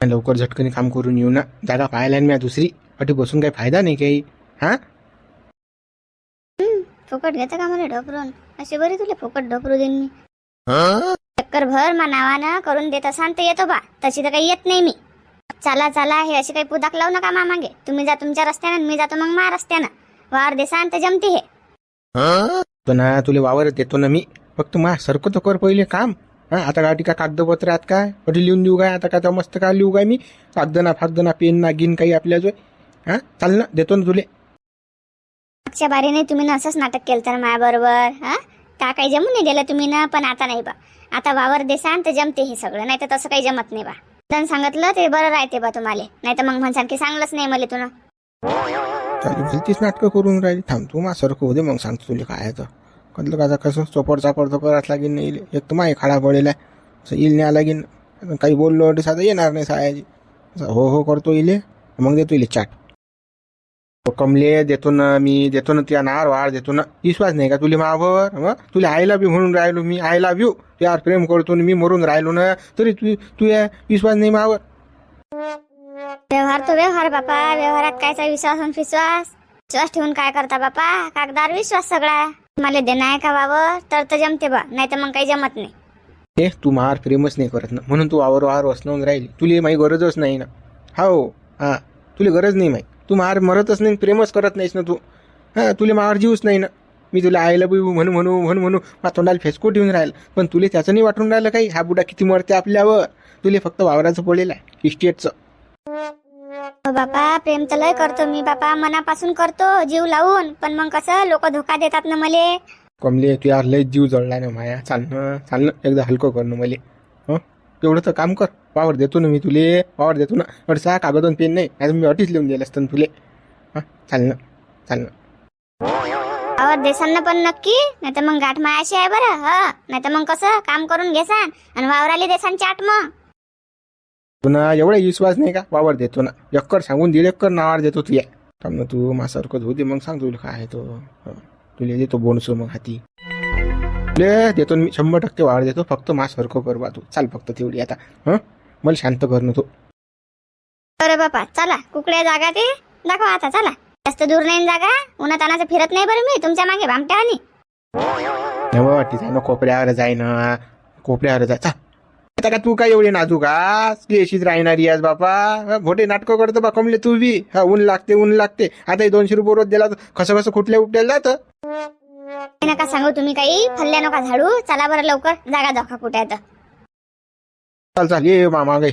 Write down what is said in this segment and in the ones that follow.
लवकर झटकनी काम करून येऊ ना. जागा पाहायला मी दुसरी. अटी बसून काही फायदा नाही काही. हा? फुकट घेतं का मला ढोपरून अशी बरी तुला फुकट ढोपरू देईन मी. चक्कर भर मा नावानं करून देत असाल तर येतो बा. तशी तर काही येत नाही मी. चला चला हे अशी काही पुदाक लावू नका मा मागे तुम्ही जा तुमच्या रस्त्यानं मी जातो मग मा रस्त्यानं. वार देसान तर जमते हे. ना तुला वावर देतो ना मी. फक्त मा सरकं तर कर पहिले काम. हा आता गाठी का कागदपत्र आहेत काय? अटी लिहून देऊ काय? आता काय मस्त काय लिहू काय मी? कागदना फागदना पेन ना गिन काही आपल्या जो हा चाल ना देतो ना तुले. मागच्या बारीने तुम्ही ना असंच नाटक केलं तर माझ्याबरोबर हा? का काही जमून नाही दिलं तुम्ही ना पण आता नाही बा. आता वावर देसान तर जमते हे सगळं नाही तर तसं काही जमत नाही बा. जण सांगितलं ते बरं राहते बा तुम्हाला. नाही तर मग म्हणसान की सांगलंच नाही मला तुला. चालेल भलतीच नाटकं करून राहिली. थांब तू मा सरकं दे मग सांगतो तुला काय तर. कदलं का कसं चोपड चापड तर करावंच लागेल नाही एक तर माही खाडा पडेला असं येईल नाही लागेल काही बोललो तर साधं येणार नाही सायाजी. असं हो हो करतो इले मग देतो इले चाट. कमले देतो ना मी देतो ना त्या नार वार देतो ना विश्वास नाही का तुला मावर? मग तुला आयला बी म्हणून राहिलो मी. आयला व्यू यार प्रेम करतो ना मी मरून राहिलो ना. तरी तू तू या विश्वास नाही मावर. व्यवहार तो व्यवहार बापा. व्यवहारात कायचा विश्वास आणि विश्वास? विश्वास ठेवून काय करता बापा? कागदार विश्वास सगळा मला देणं आहे का वावर? तर तर जमते बा नाही तर मग काही जमत नाही. ए तू मार प्रेमच नाही करत ना. म्हणून तू वावर वावर वसनवून राहिली. तुला माही गरजच नाही ना. हो हा तुला गरज नाही माही तू मार मरतच नाही प्रेमच करत नाहीस ना तू. हा तुला मार जीवच नाही ना. मी तुला आयला बी म्हणू म्हणू म्हणू म्हणू मा तोंडाला फेसकोट येऊन राहिलं. पण तुला त्याचं नाही वाटून राहिलं काही? हा बुडा किती मरते आपल्यावर. तुला फक्त वावराचं पडेल आहे इस्टेटचं बापा प्रेम तर लय करतो मी बापा. मनापासून करतो जीव लावून. पण मग कसं लोक धोका देतात ना मले. कमले तू यार लय जीव जळला ना माया. चालणं चालणं एकदा हलकं कर ना मले. हं? तेवढं तर काम कर. वावर देतो ना मी तुले वावर देतो ना. अडसा कागद आणि पेन नाही. नाही मी अटीच लिहून दिलं असतं ना तुले. हां? चालणं चालणं आवाज देसान ना पण नक्की. नाही तर मग गाठ मायाशी आहे बरं. ह? नाही तर मग कसं काम करून घेसान. आणि वावराली देसान चाट मग. पुन्हा एवढा विश्वास नाही का? वावर देतो ना एक्कर सांगून दीड एक्कर नावावर देतो तू या थांब तू मासारखं होते मग सांग तुला काय तो. तुला देतो बोनस मग हाती. तुले देतो मी. शंभर टक्के वावर देतो. फक्त मासारखं कर बा तू. चाल फक्त तेवढी आता. हं? मला शांत कर ना तू. बरं बापा चला. कुकड्या जागा ते. दाखवा आता चला. जास्त दूर नाही ना जागा. उन्हात तानाचं फिरत नाही बरं मी. तुमच्या मागे भामट्या आणि. ना कोपऱ्यावर जाय ना कोपऱ्यावर जाय चा आता का तू काय एवढी नाजूक? आज की अशीच राहणारी आज बापा. मोठे नाटकं करतो बा कमले तू बी. हा ऊन लागते ऊन लागते. आता हे दोनशे रुपये रोज दिला कसं कसं कुठल्या उपट्याला जातं? नका सांगू तुम्ही काही फल्ल्या नका झाडू. चला बरं लवकर जागा दाखवा कुठे आहे तर. चाल चाल ये मामा गे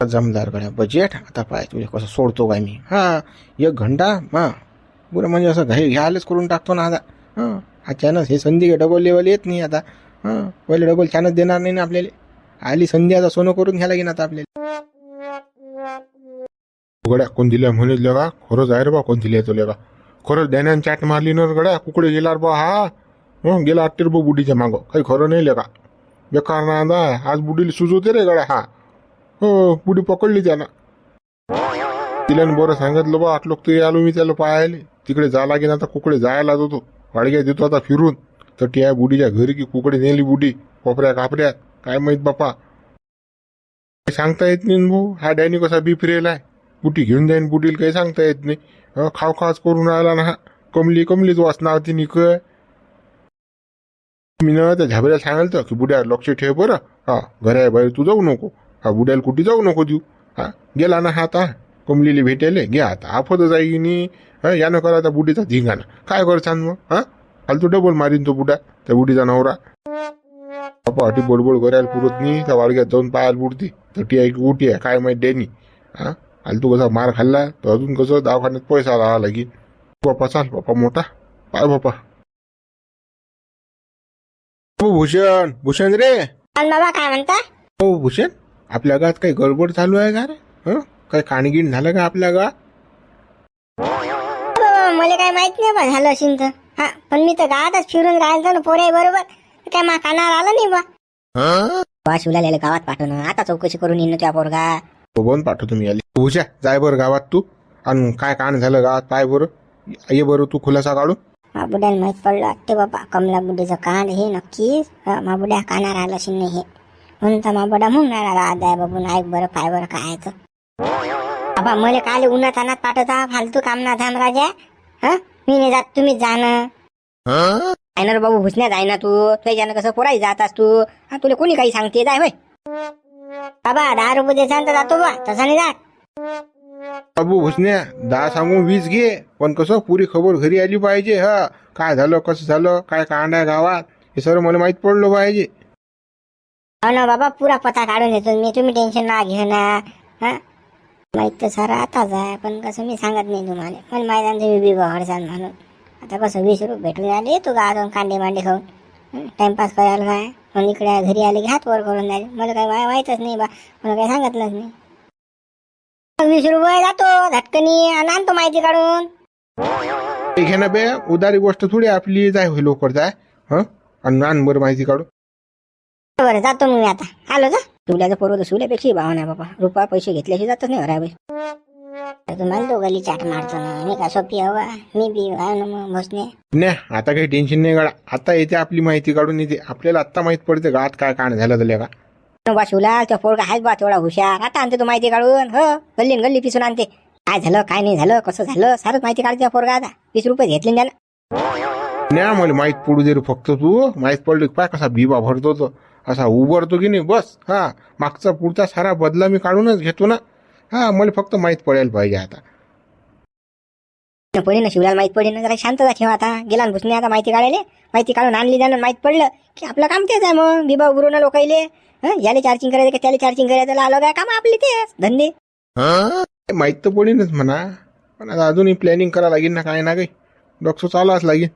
जमदार गड्या बजेट आता पाय तुझे कसं सोडतो काय मी? हा एक घंटा? हा. पुरं म्हणजे असं घाई घ्यायलाच करून टाकतो ना आता. हां चॅनस हे संधी डबल लेवल येत नाही आता. हां पहिले डबल छानच देणार नाही ना आपल्याला? आली संधी आता सोनं करून घ्यायला लागेल आता आपल्याला. गड्या कोण दिल्या म्हणे का खरंच आहे रे बा कोण दिले तो का खरंच ध्यानान चाट मारली ना रे गड्या. कुकडे गेला रे बा हा. हं गेला अट्टे रुपये बुडीच्या मागं. काही खरं नाही लेका बेकार ना आता आज बुडीला सुजवते रे गड्या हा. हो बुडी पकडली त्यानं. तिला बरं सांगितलं बा आठ लोक तर आलो मी त्याला पाहायला. तिकडे जा लागेल आता कुकडे जायला जातो. वाडग्या देतो आता फिरून. तर त्या बुडीच्या घरी की कुकडे नेली बुडी? कोपऱ्या कापऱ्यात काय माहीत बापा? सांगता येत नाही भाऊ. हा डॅनी कसा बी फिरेल आहे. बुटी घेऊन जाईन बुटील काही सांगता येत नाही. खाव खाच करून राहिला ना हा. कमली कमलीच वाचणार होती निक. मी ना त्या झाबऱ्याला सांगितलं की बुड्या लक्ष ठेव बरं. हा घरा बाहेर तू जाऊ नको. हा बुड्याला कुठे जाऊ नको देऊ? हा गेला ना हा आता. कमलीला भेटायले घ्या आता. आफत जाईनी. हा यानं करा त्या बुडीचा धिंगाणा. काय करसान मग? हा? फालतू डबल मारीन तो बुडा त्या बुडीचा नवरा. बापा अटी बडबड करायला पुरत नाही. त्या वाडग्यात जाऊन पायाला पुरती तटी आहे की उठी आहे काय माहीत डॅनी. हा? फालतू कसा मार खाल्ला? तर अजून कसं दवाखान्यात पैसा लावा लागेल? बापा चाल. बापा मोठा. पाय बापा. हो भूषण. भूषण रे. बाबा काय म्हणता? हो भूषण. आपल्या गावात काही गडबड चालू आहे का रे? हं? काही खाणगिण झालं का आपल्या गावात? मला काय माहीत नाही बा झालं असेल तर. हा पण मी तर गावातच फिरून राहिलो ना पोरे बरोबर. काय मा कानावर आलं नाही बा? बा शिवलाल्याला गावात पाठवणं आता चौकशी करून येणं त्या पोरगा. बघून पाठवतो मी आली भूषा जाय बरं गावात तू. आणि काय कान झालं गावात पाय बरं. ये बरं तू खुलासा काढून. मा बुड्याला माहीत पडलं वाटते बाबा. कमला बुड्डीचं कान हे नक्कीच हा, मा बुड्या कानावर आलं नाही हे. म्हणता मा बडा म्हणून आहे बाबू ऐक बरं काय बरं काय आहे तर बाबा मला काल उन्हात अनात पाठवता फालतू काम ना थांब राजा. हा? मी नाही जात तुम्हीच जा ना. आहे ना रे बाबू भुसण्यात आहे ना तू. त्याच्यानं कसं पोराही जात तू? हा तुला कोणी काही सांगते? जाय होय. बाबा दहा रुपये देसान तर जातो बा. तसा नाही जात. बाबू भुसण्या दहा सांगून वीस घे. पण कसं पुरी खबर घरी आली पाहिजे हा. काय झालं कसं झालं काय कांड आहे गावात? हे सर्व मला माहीत पडलं पाहिजे. हो ना बाबा पुरा पता काढून देतो मी. तुम्ही टेन्शन ना घेऊ ना. हा? माहीत तर सारा आताच आहे पण कसं मी सांगत नाही तुम्हाला. पण माहीत आहे तुम्ही बी हडसान म्हणून. आता कसं वीस रुपये भेटून आले येतो अजून कांडे मांडे खाऊन. टाइमपास करायला काय मग इकडे घरी आले की हात वर करून द्याले मला काही मा- माहीतच नाही बा मला काही सांगितलंच नाही. वीस रुपये जातो झटकनी आणि आणतो माहिती काढून. ठीक आहे ना बे उदारी गोष्ट थोडी आपली जाय होईल लवकर जाय हं? आणि आण बरं माहिती काढू बरं जातो मग मी आता. आलो जा. शिवल्याचं पोरं शिवल्यापेक्षा भाव नाही बाबा. रुपया पैसे घेतल्याशी जातच नाही हराबाई तुम्हाला दोघाली चाट मारतो ना. मी का सोपी हवा मी बी आहे ना मग बसणे नाही आता काही टेन्शन नाही गळा आता येते आपली माहिती काढून येते. आपल्याला आत्ता माहीत पडते गावात काय कांड झालं तर का? बा शिवला त्या पोरगा आहेच बा तेवढा हुशार. आता आणते तू माहिती काढून. हो गल्ली न गल्ली पिसून आणते. काय झालं काय नाही झालं कसं झालं? सारंच माहिती काढते त्या पोरगा आता. वीस रुपये घेतले ना त्यानं नाही मला माहीत पडू दे रे फक्त तू. माहीत पडलं की पाय कसा बिबा भरतो तो. असा उभरतो की नाही बस. हा मागचा पुढचा सारा बदला मी काढूनच घेतो ना. हा मला फक्त माहीत पडायला पाहिजे आता. पडे ना शिवलाला माहीत पडे ना जरा शांतता ठेवा आता. गेला ना भुसणे आता माहिती काढायला? माहिती काढून आणली त्यानं माहीत पडलं की आपलं काम तेच आहे मग. बिबा गुरु ना लोकायले. हं? याले चार्जिंग करायचं का त्याला चार्जिंग करायचं? आलं काय काम आपले तेच. धंदे. माहीत तर पडेनच म्हणा. पण आता अजूनही प्लॅनिंग करा लागेल ना काय ना काही. डॉक्टर चालाच लागेल.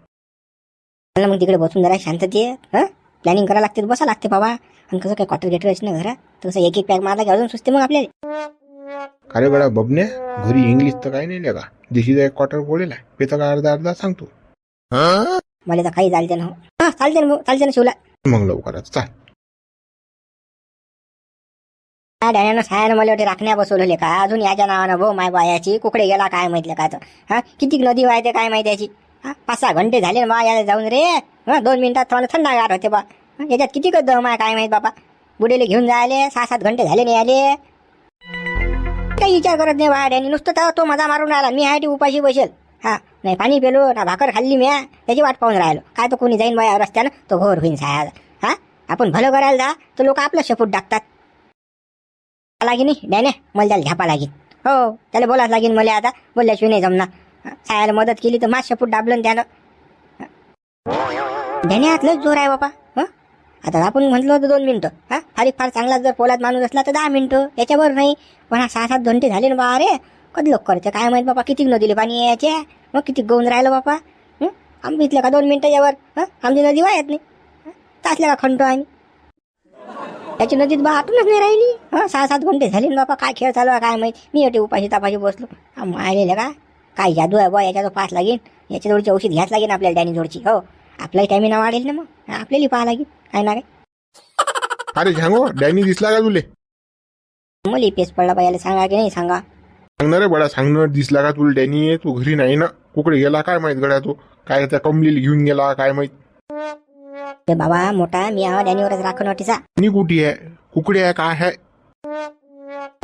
मग तिकडे बसून जरा शांततेत हं. प्लॅनिंग करावं लागते बसा लागते बाबा. आणि कसं काय क्वार्टर गेटर ना घरात तर कसं एक एक पॅक मारला की अजून सुचते मग आपल्याला. अरे गड्या बबन्या घरी इंग्लिश तर काही नाही का देशीचा एक क्वार्टर आहे. पेचा का अर्धा अर्धा सांगतो. मला तर काही चालते ना हो. हा चालते ना भाऊ, चालते ना शिवला. मग लवकरच चाल. काय डॅण्यानं सायानं मला वाटे राखण्या बसवलेले का अजून याच्या नावानं भाऊ माय बायाची कुकडे गेला काय माहितलं काय तर हा किती नदी वाहते काय माहिती याची. हा? पाच सहा घंटे झाले ना बा याला जाऊन रे. हा दोन मिनिटात थोडं थंडागार होते बा. याच्यात किती कद माय काय माहीत बाबा. बुडेले घेऊन जायले सहा सात घंटे झाले नाही आले. काही विचार करत नाही बा डॅनी नुसतं तर तो मजा मारून राहिला. मी आहे ती उपाशी बसेल. हा नाही पाणी पेलो ना भाकर खाल्ली मी त्याची वाट पाहून राहिलो. काय तर कोणी जाईन बाया रस्त्यानं तो घोर होईन सायाला हा? आपण भलं करायला जा तर लोक आपलं शेपूट टाकतात. लागी नाही डॅने मला त्याला झापा लागेल हो त्याला बोलाच लागेल मला आता. बोलल्याशिवाय नाही जमणार. सायाला मदत केली तर माझ फूट दाबलं त्यानं. डॅने हात जोर आहे बाबा हं? आता आपण म्हटलं होतं दोन मिनिटं. हा? फारी फार चांगला जर पोलात माणूस असला तर दहा मिनिटं. याच्यावर नाही. पण हा सहा सात घंटे झाले ना बा अरे. कधी लोक करते? काय माहीत बाबा किती नदीले पाणी यायचे मग किती गवून राहिलं बापा? हं? आम्ही इथलं का दोन मिनिटं यावर? हं? आमची नदी वाहत नाही. तासल्या का खंडो आम्ही त्याची नदीत बा आटूनच नाही राहिली. हा? सहा सात घंटे झाले ना बाबा काय खेळ चालू आहे काय माहीत? मी अटे उपाशी तापाशी बसलो. हा मारलेलं का? काय जादू आहे बा याच्या पास लागेल याच्या जोडची औषध घ्यायच लागेल आपल्याला डॅनी जोडची हो. आपलाही टायमिना वाढेल ना मग? आपल्याला पाहा लागेल काय ना काय? अरे झांगो डॅनी दिसला का तुले? मला पेस पडला पाहिजे सांगा की नाही सांगा. सांगणार रे बडा सांगणार दिसला का तुला डॅनी? तू घरी नाही ना? कुकडे गेला काय माहीत गड्या तू? काय त्या कमलीला घेऊन गेला काय माहीत? ते बाबा मोठा मी आवा डॅनीवरच राखून वाटीचा. नी कुठे आहे? कुकडे आहे काय आहे?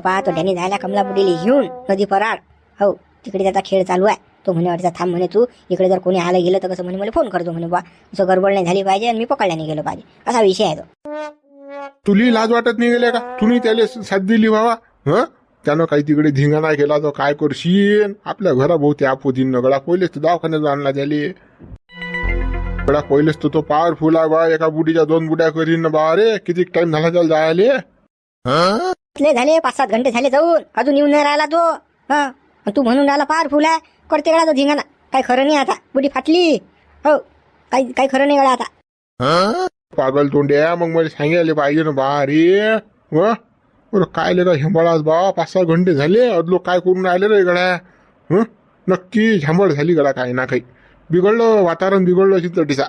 पहा तो डॅनी जायला कमला बुडीली घेऊन नदी पराड हो. तिकडे त्याचा खेळ चालू आहे. तो म्हणे वाटचा थांब म्हणे तू. इकडे जर कोणी आलं गेलं तर कसं? म्हणे मला फोन करतो म्हणे बा असं गडबड नाही झाली पाहिजे आणि मी पकडल्या नाही गेलो पाहिजे. असा विषय आहे तो. तुली लाज वाटत नाही गेल्या का? तुम्ही त्याला साथ दिली बाबा हं? त्यानं काही तिकडे धिंगाणा केला तर काय करशील आपल्या घराभोवती आपोतीन गळा पहिलेच तर दवाखान्यात आणला त्याले. गळा पहिलेच तर तो पॉवरफुल आहे बा. एका बुडीच्या दोन बुड्या करीन ना बा. रे किती टाइम झाला त्याला जायले? हं? झाले पाच सात घंटे झाले जाऊन. अजून येऊन नाही राहिला तो. हा? तू म्हणून राहिला पार फुल आहे. करते गळा तो धिंगाणा काही खरं नाही आता. बुडी फाटली. हो. काही काही खरं नाही गळा आता. हं? पागल तोंड्या मग मला सांगायला पाहिजे ना बा रे व बरं काय लेका हिंबाळाच बा? पाच सहा घंटे झाले. अदलो काय करून राहिले रे गड्या? हं? नक्की झांबड झाली गडा काय ना काही. बिघडलं वातावरण बिघडलं तटीसा.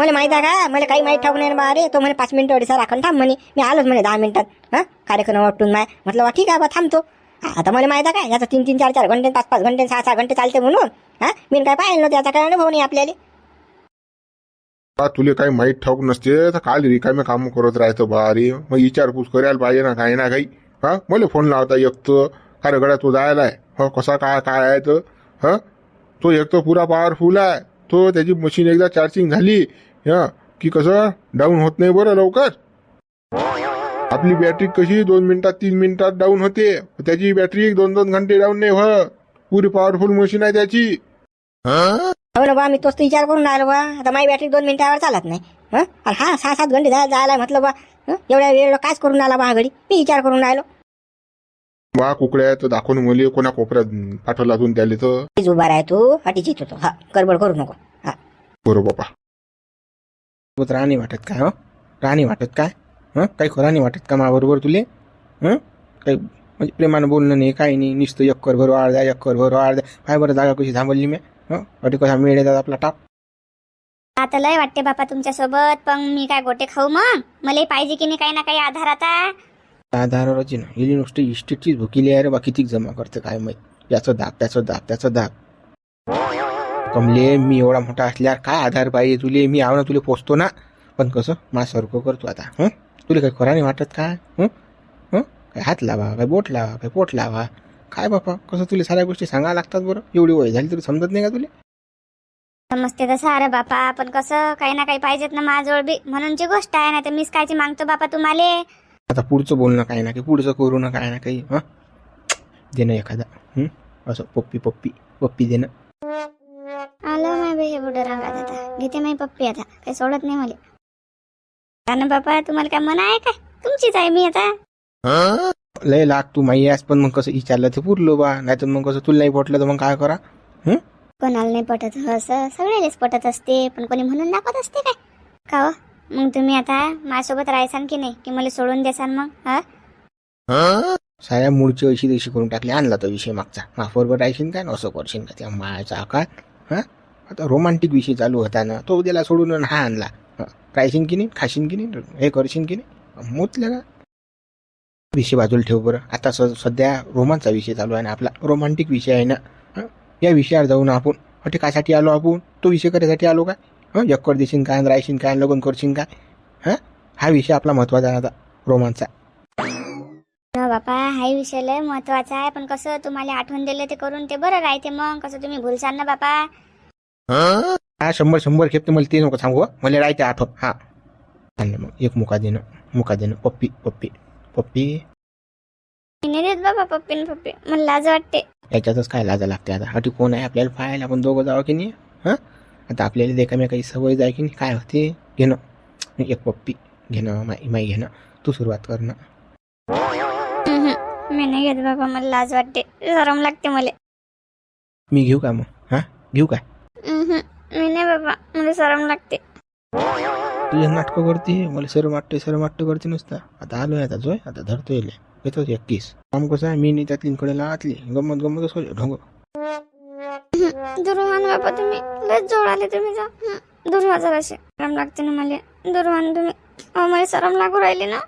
मला माहीत आहे का? मला काही माहीत ठाऊक नाही बा अरे तो म्हणे पाच मिनिटं अडीचा राखण थांब म्हणे. मी आलोच म्हणे दहा मिनिटात. हा? कार्यक्रम वाटून माय. म्हटलं बा ठीक आहे बा थांबतो. आता मला माहीत आहे का याचा तीन तीन चार चार घंटे पाच पाच घंटे सहा सहा घंटे चालते म्हणून हा? मी काय पाहिलं नव्हतं याचा काय अनुभव नाही आपल्याला. बा तुले काही माहीत ठाऊक नसते तर काल रिकामे काम करत राहतो बा अरे मग विचारपूस करायला पाहिजे ना काही ना काही. हा? मला फोन लावता एक तर का रे तो जायला आहे. हो कसा काय काय आहे तर हा? तो एक तर पुरा पॉवरफुल आहे. तो त्याची मशीन एकदा चार्जिंग झाली हा? की कसं? डाऊन होत नाही बरं लवकर. आपली बॅटरी कशी दोन मिनिटात तीन मिनिटात डाऊन होते? त्याची बॅटरी एक दोन दोन घंटे डाऊन नाही होत. पुरी पॉवरफुल मशीन आहे त्याची. हो ना बा मी तोच तर विचार करून राहिलो बा. आता माझी बॅटरी दोन मिनिटावर चालत नाही. हं? हा सहा सात घंटे जा- जायला म्हटलं बा. हं? एवढ्या वेळ कायच करून आला बा घडी मी विचार करून राहिलो. बा कुकड्या तर दाखवून मुली कोणा कोपऱ्यात पाठवला अजून त्याले तर. तीच उभा राह तू. अटीच होतो हा गडबड करू नको. हा. बरं बापा राणी वाटत काय हो? राणी वाटत काय? हं? काही खरा नाही वाटत का माबरोबर तुले? हं? काही म्हणजे प्रेमानं बोलणं नाही काही नाही नुसतं एक्कर भर द्या एक्कर भर द्या. काय बरं जागा कशी थांबवली मी? हं? अटे कसा मेळ येतात आपला टाप. आता लय वाटते बापा तुमच्यासोबत पण मी काय गोटे खाऊ मग? मलाही पाहिजे की नाही काही ना काही आधार आता. आधारावरची ना. हिली नुसती इस्टेटचीच भुकीली आहे रे बा कितीक जमा करते काय माहीत. याचं दाब त्याचं दाब त्याचं दाब कमले मी एवढा मोठा असल्यावर काय आधार पाहिजे तुले? मी आव ना तुले पोचतो ना. पण कसं? माझ्यासारखं करतो आता. हं? तुला काही खरा नाही वाटत काय हं हं काय हात लावा काय बोट लावा काय पोट लावा काय बापा कसं तुला साऱ्या गोष्टी सांगायला लागतात बरं एवढी वय झाली तरी समजत नाही का तुला समजते तसं अरे बापा पण कसं काही ना काही पाहिजेत ना माझ्याजवळ बी म्हणूनची गोष्ट आहे ना तर मीच कायची मागतो बापा तुम्हाला आता पुढचं बोलणं काय ना काही पुढचं करू ना काय ना काही हं देणं एखादा हं असं पप्पी पप्पी पप्पी देणं आलं माय बाई हे बुडं रंगात आता घेते माही पप्पी आता काही सोडत नाही मला का ना बापा तुम्हाला काय मना आहे काय तुमचीच आहे मी आता. लय लाग तू माई आहेस पण मग कसं विचारलं ते पुरलो बा. नाही तर मग कसं तुला नाही पटलं तर मग काय करा? हं? कोणाला नाही पटत हो असं सगळ्यालाच पटत असते. पण कोणी म्हणून दाखवत असते काय? का हो? मग तुम्ही आता माझ्यासोबत राहायसान की नाही? की मला सोडून देसान मग? हा? साऱ्या मूळची अशी तशी करून टाकली आणला तो विषय मागचा. माफवरवर राहशील काय? न असं करशील का त्या मायाचा आकार? हां? आता रोमांटिक विषय चालू होता ना तो त्याला सोडून आणि हा आणला. हं. राहशील की नाही खाशील की नाही हे करशील की नाही मोतल्या का विषय बाजूला ठेव बरं. आता स सध्या रोमांचा विषय चालू आहे ना आपला रोमांटिक विषय आहे ना हं? या विषयावर जाऊ ना आपण अटे कासाठी आलो आपण? तो विषय करायसाठी आलो काय? हं? यक्कर देशील काय राहशील काय लग्न करशील काय? हां? हा विषय आपला महत्त्वाचा आहे आता रोमांचा. हो बापा हाही विषय लय महत्त्वाचा आहे पण कसं तुम्हाला आठवण दिलं ते करून ते बरं राहते मग. कसं तुम्ही भुलसान ना बापा. हा शंभर शंभर खेप तर मला ते नको सांगू. मला राहते आठवण हा. आणि मग एक मुका देणं मुका देणं. पप्पी पप्पी पप्पी. मी नाही देत बाबा पप्पी न पप्पी. मला लाज वाटते. याच्यातच काय लाजा लागते आता? अटी कोण आहे? आपल्याला पाहायला आपण दोघं जावं की नाही? हां? आता आपल्याला देखा काही सवय जाय की नाही? काय होते? घेणं. एक पप्पी घेणं माई माई घेणं. तू सुरुवात करणं हम्म. मी नाही घेत बाबा मला लाज वाटते. शरम लागते मला. मी घेऊ का मग? हां? घेऊ हम्म. मी नाही बाबा मला शरम लागते। तुझे नाटकं करते मला सर्व वाटते सर्व वाटतं करते नुसतं. आता आलोय आता जोय आता धरतो येले. येतो एक किस काम कसं आहे? मी नाही त्यातली लातली. गंमत गंमतच होईल. ढोंग. दुर्वान बाबा तुम्ही लयच जोड आले तुम्ही जा. दूर व्हा जराशे. शरम लागते ना मला. दुर्वान तुम्ही अहो, मला शरम लागू राहिली ना.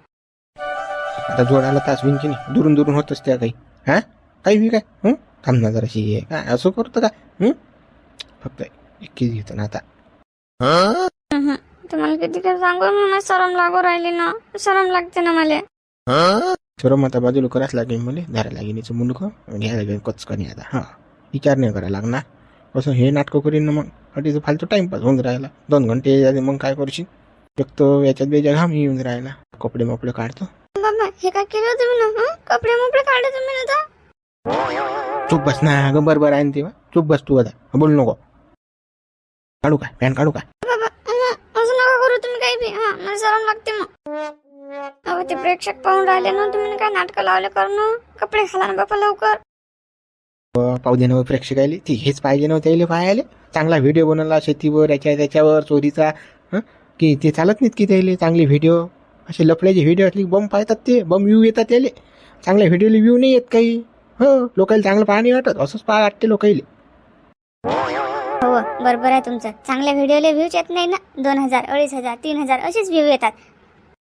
आता जोडायला तास होईन की नाही. दुरून दुरून होत असते काही. हा? काही बी काय? हं? थांब ना जराशी. काय? असं करतं का? हं? फक्त एकच घेतो ना आता? हं. तुम्हाला किती काय सांगू मी शरम लागू राहिली ना. शरम लागते ना मला. शरम आता बाजूला करायच लागेल मला. धरायला लागेल हिचं मुलग घ्यायला लागेल कचकणी आता. हा. विचार नाही करायला लागणार. कसं हे नाटकं करीन ना मग. अटीचं फालतू टाइमपास होऊन राहिला. दोन घंटे मग काय करशील? तर याच्यात बेजा घाम येऊन राहिला. कपडे मपडे काढतो. बाबा हे काय केलं तुम्ही ना? कपडे मोपडे काढले तुम्ही ना चुप बस ना. ग बरोबर आहे ना तेव्हा. चुप बस तू आता. बोल नको. काढू काय पॅन काढू काय बाबा. असं नका करू तुम्ही काही बी. हा मला शरम लागते मग. अहो ते प्रेक्षक पाहून राहिले ना तुम्ही काय नाटकं लावले करून कपडे घाला ना बाबा लवकर. पाहू दे ना प्रेक्षक आले. ती हेच पाहिजे ना त्याला पाहायला. चांगला व्हिडिओ बनवला शेतीवर याच्या त्याच्यावर चोरीचा. हं? की ते चालत नाहीत की त्याले? चांगले व्हिडिओ असे लफड्याचे व्हिडिओ असले की बम पाहतात ते. बम व्ह्यू येतात त्याले. चांगल्या व्हिडिओला व्ह्यू नाही येत काही. हो? लोकांना चांगलं पाहा नाही वाटत. असंच पाहा वाटते लोकांना हो, हो बरोबर आहे तुमचं. चांगल्या व्हिडिओला व्ह्यूज येत नाही ना? दोन हजार अडीच हजार तीन हजार असेच व्ह्यू येतात.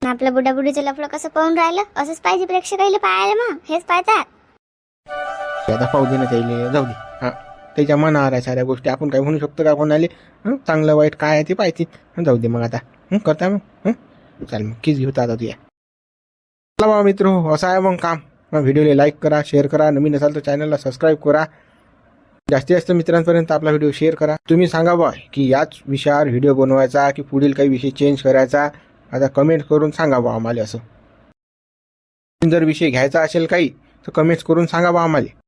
आणि आपलं बुडाबुडीचं लफडं कसं पाहून राहिलं? असंच पाहिजे प्रेक्षकाला पाहायला मग. हेच पाहतात. आता पाहू दे ना त्याले जाऊ दे. हा. त्याच्या मनावर आहे साऱ्या गोष्टी आपण काय म्हणू शकतो का कोणाले? हं? चांगलं वाईट काय आहे ते पाहिजे जाऊ दे मग आता. हं? करता मग. हं? चाल मग किस घेऊ आता तुझ्या चला बाबा मित्र हो, असं आहे मग काम. मग व्हिडिओला लाईक करा शेअर करा. नवीन असाल तर चॅनलला सबस्क्राईब करा. जास्तीत जास्त मित्रांपर्यंत आपला व्हिडिओ शेअर करा. तुम्ही सांगा बा की याच विषयावर व्हिडिओ बनवायचा की पुढील काही विषय चेंज करायचा? आता कमेंट करून सांगा बा आम्हाला असं. जर विषय घ्यायचा असेल काही तर कमेंट्स करून सांगा बा आम्हाला.